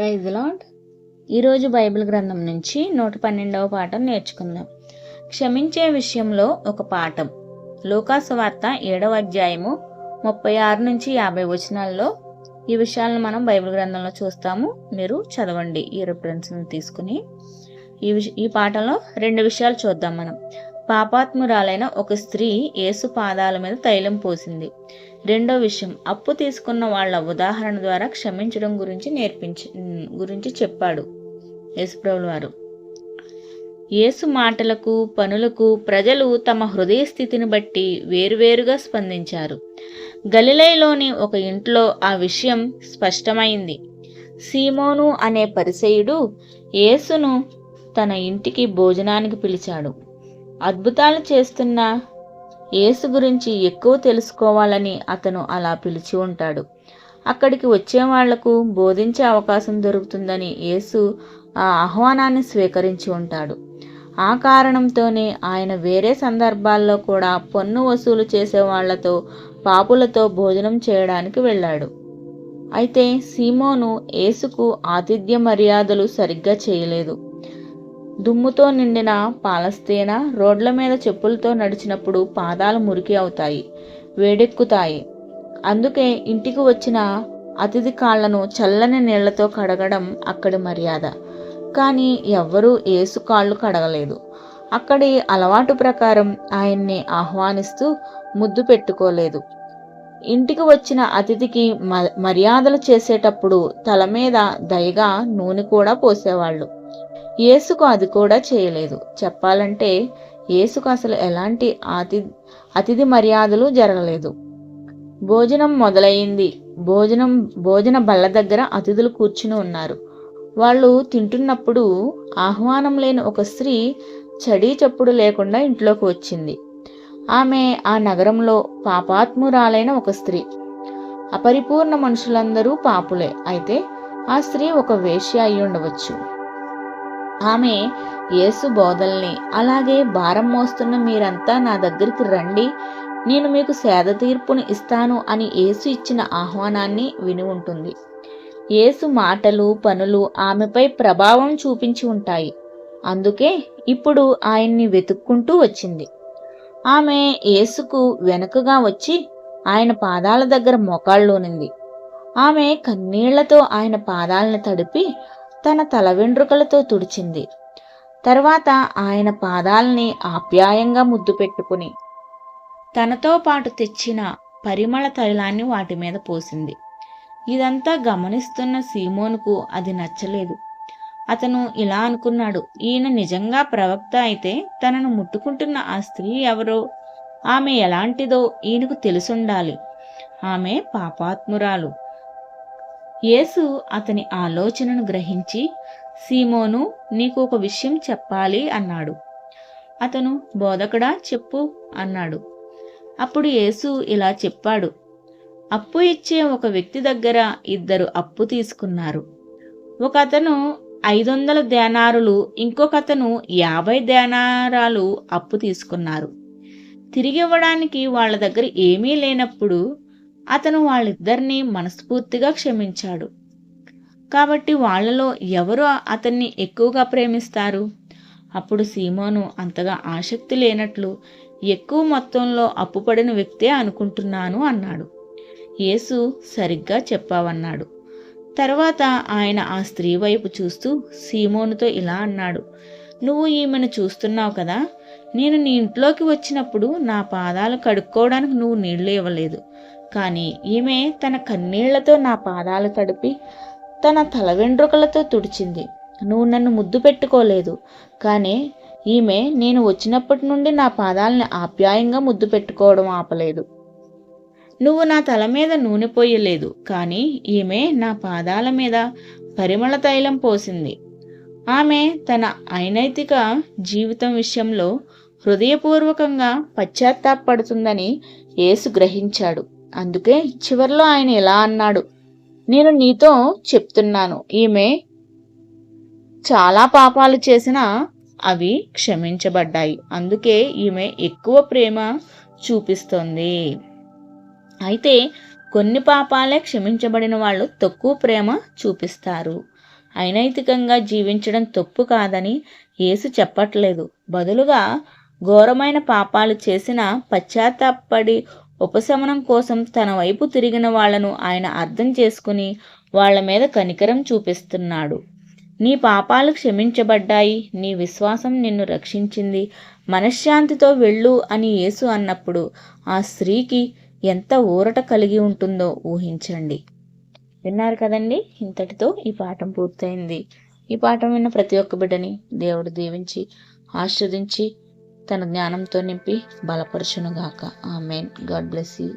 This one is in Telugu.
ప్రైజ్ లాడ్ ఈరోజు బైబిల్ గ్రంథం నుంచి నూట పన్నెండవ పాఠం నేర్చుకుందాం. క్షమించే విషయంలో ఒక పాఠం. లోకాసు వార్త ఏడవ అధ్యాయము ముప్పై ఆరు నుంచి యాభై వచనాల్లో ఈ విషయాలను మనం బైబిల్ గ్రంథంలో చూస్తాము. మీరు చదవండి ఈ రిఫరెన్స్ని తీసుకుని. ఈ విష ఈ పాఠంలో రెండు విషయాలు చూద్దాం మనం. పాపాత్మురాలైన ఒక స్త్రీ యేసు పాదాల మీద తైలం పోసింది. రెండో విషయం అప్పు తీసుకున్న వాళ్ళ ఉదాహరణ ద్వారా క్షమించడం గురించి నేర్పించి గురించి చెప్పాడు యేసుప్రభుల వారు యేసు మాటలకు పనులకు ప్రజలు తమ హృదయ స్థితిని బట్టి వేరువేరుగా స్పందించారు. గలిలైలోని ఒక ఇంట్లో ఆ విషయం స్పష్టమైంది. సీమోను అనే పరిసయుడు యేసును తన ఇంటికి భోజనానికి పిలిచాడు. అద్భుతాలు చేస్తున్న యేసు గురించి ఎక్కువ తెలుసుకోవాలని అతను అలా పిలిచి ఉంటాడు. అక్కడికి వచ్చే వాళ్ళకు బోధించే అవకాశం దొరుకుతుందని యేసు ఆ ఆహ్వానాన్ని స్వీకరించి ఉంటాడు. ఆ కారణంతోనే ఆయన వేరే సందర్భాల్లో కూడా పన్ను వసూలు చేసే వాళ్ళతో పాపులతో భోజనం చేయడానికి వెళ్ళాడు. అయితే సీమోను యేసుకు ఆతిథ్య మర్యాదలు సరిగ్గా చేయలేదు. దుమ్ముతో నిండిన పాలస్తీనా రోడ్ల మీద చెప్పులతో నడిచినప్పుడు పాదాలు మురికి అవుతాయి వేడెక్కుతాయి. అందుకే ఇంటికి వచ్చిన అతిథి కాళ్ళను చల్లని నీళ్ళతో కడగడం అక్కడి మర్యాద. కానీ ఎవ్వరూ ఏసు కాళ్ళు కడగలేదు. అక్కడి అలవాటు ప్రకారం ఆయన్ని ఆహ్వానిస్తూ ముద్దు పెట్టుకోలేదు. ఇంటికి వచ్చిన అతిథికి మర్యాదలు చేసేటప్పుడు తల మీద దయగా నూనె కూడా పోసేవాళ్ళు. యేసుకు అది కూడా చేయలేదు. చెప్పాలంటే యేసుకు అసలు ఎలాంటి అతి అతిథి మర్యాదలు జరగలేదు. భోజనం మొదలైంది. భోజనం భోజన బల్ల దగ్గర అతిథులు కూర్చుని ఉన్నారు. వాళ్ళు తింటున్నప్పుడు ఆహ్వానం లేని ఒక స్త్రీ చడీ చప్పుడు లేకుండా ఇంట్లోకి వచ్చింది. ఆమె ఆ నగరంలో పాపాత్మురాలైన ఒక స్త్రీ. అపరిపూర్ణ మనుషులందరూ పాపులే. అయితే ఆ స్త్రీ ఒక వేశ్య అయి ఉండవచ్చు ఆమె యేసు బోధల్ని అలాగే భారం మోస్తున్న మీరంతా నా దగ్గరికి రండి నేను మీకు సేద తీర్పును ఇస్తాను అని యేసు ఇచ్చిన ఆహ్వానాన్ని విని ఉంటుంది. యేసు మాటలు పనులు ఆమెపై ప్రభావం చూపించి ఉంటాయి. అందుకే ఇప్పుడు ఆయన్ని వెతుక్కుంటూ వచ్చింది. ఆమె యేసుకు వెనుకగా వచ్చి ఆయన పాదాల దగ్గర మోకాళ్ళలోనింది ఆమె కన్నీళ్ళతో ఆయన పాదాలను తడిపి తన తల వెండ్రుకలతో తుడిచింది. తర్వాత ఆయన పాదాలని ఆప్యాయంగా ముద్దు పెట్టుకుని తనతో పాటు తెచ్చిన పరిమళ తైలాన్ని వాటి మీద పోసింది. ఇదంతా గమనిస్తున్న సీమోనుకు అది నచ్చలేదు. అతను ఇలా అనుకున్నాడు ఈయన నిజంగా ప్రవక్త అయితే తనను ముట్టుకుంటున్న ఆ స్త్రీ ఎవరో? ఆమె ఎలాంటిదో ఈయనకు తెలుసుండాలి. ఆమె పాపాత్మురాలు. యేసు అతని ఆలోచనను గ్రహించి సీమోను నీకు ఒక విషయం చెప్పాలి అన్నాడు. అతను బోధకుడా చెప్పు అన్నాడు. అప్పుడు యేసు ఇలా చెప్పాడు. అప్పు ఇచ్చే ఒక వ్యక్తి దగ్గర ఇద్దరు అప్పు తీసుకున్నారు. ఒక అతను ఐదు వందల ధ్యానారులు ఇంకొక అతను యాభై ధ్యానారాలు అప్పు తీసుకున్నారు. తిరిగి ఇవ్వడానికి వాళ్ళ దగ్గర ఏమీ లేనప్పుడు అతను వాళ్ళిద్దరినీ మనస్ఫూర్తిగా క్షమించాడు. కాబట్టి వాళ్ళలో ఎవరు అతన్ని ఎక్కువగా ప్రేమిస్తారు? అప్పుడు సీమోను అంతగా ఆసక్తి లేనట్లు ఎక్కువ మొత్తంలో అప్పుపడిన వ్యక్తే అనుకుంటున్నాను అన్నాడు. యేసు సరిగ్గా చెప్పావన్నాడు. తర్వాత ఆయన ఆ స్త్రీ వైపు చూస్తూ సీమోనుతో ఇలా అన్నాడు. నువ్వు ఈమెను చూస్తున్నావు కదా? నేను నీ ఇంట్లోకి వచ్చినప్పుడు నా పాదాలు కడుక్కోవడానికి నువ్వు నీళ్ళు ఇవ్వలేదు. కానీ ఈమె తన కన్నీళ్ళతో నా పాదాలు తడిపి తన తల వెండ్రుకలతో తుడిచింది. నువ్వు నన్ను ముద్దు పెట్టుకోలేదు. కానీ ఈమె నేను వచ్చినప్పటి నుండి నా పాదాలని ఆప్యాయంగా ముద్దు పెట్టుకోవడం ఆపలేదు. నువ్వు నా తల మీద నూనె పోయలేదు. కానీ ఈమె నా పాదాల మీద పరిమళ తైలం పోసింది. ఆమె తన ఐనైతిక జీవితం విషయంలో హృదయపూర్వకంగా పశ్చాత్తాపడుతుందని యేసు గ్రహించాడు. అందుకే చివరిలో ఆయన ఎలా అన్నాడు. నేను నీతో చెప్తున్నాను ఈమె చాలా పాపాలు చేసిన అవి క్షమించబడ్డాయి. అందుకే ఈమె ఎక్కువ ప్రేమ చూపిస్తుంది. అయితే కొన్ని పాపాలే క్షమించబడిన వాళ్ళు తక్కువ ప్రేమ చూపిస్తారు. అనైతికంగా జీవించడం తప్పు కాదని యేసు చెప్పట్లేదు. బదులుగా ఘోరమైన పాపాలు చేసిన పశ్చాత్తాపడి ఉపశమనం కోసం తన వైపు తిరిగిన వాళ్ళను ఆయన అర్థం చేసుకుని వాళ్ళ మీద కనికరం చూపిస్తున్నాడు. నీ పాపాలు క్షమించబడ్డాయి నీ విశ్వాసం నిన్ను రక్షించింది. మనశ్శాంతితో వెళ్ళు అని యేసు అన్నప్పుడు ఆ స్త్రీకి ఎంత ఊరట కలిగి ఉంటుందో ఊహించండి. విన్నారు కదండి? ఇంతటితో ఈ పాఠం పూర్తయింది. ఈ పాఠం విన్న ప్రతి ఒక్క బిడ్డని దేవుడు దీవించి ఆస్వాదించి తన జ్ఞానంతో నింపి బలపరచునుగాక. ఆమెన్. God bless you.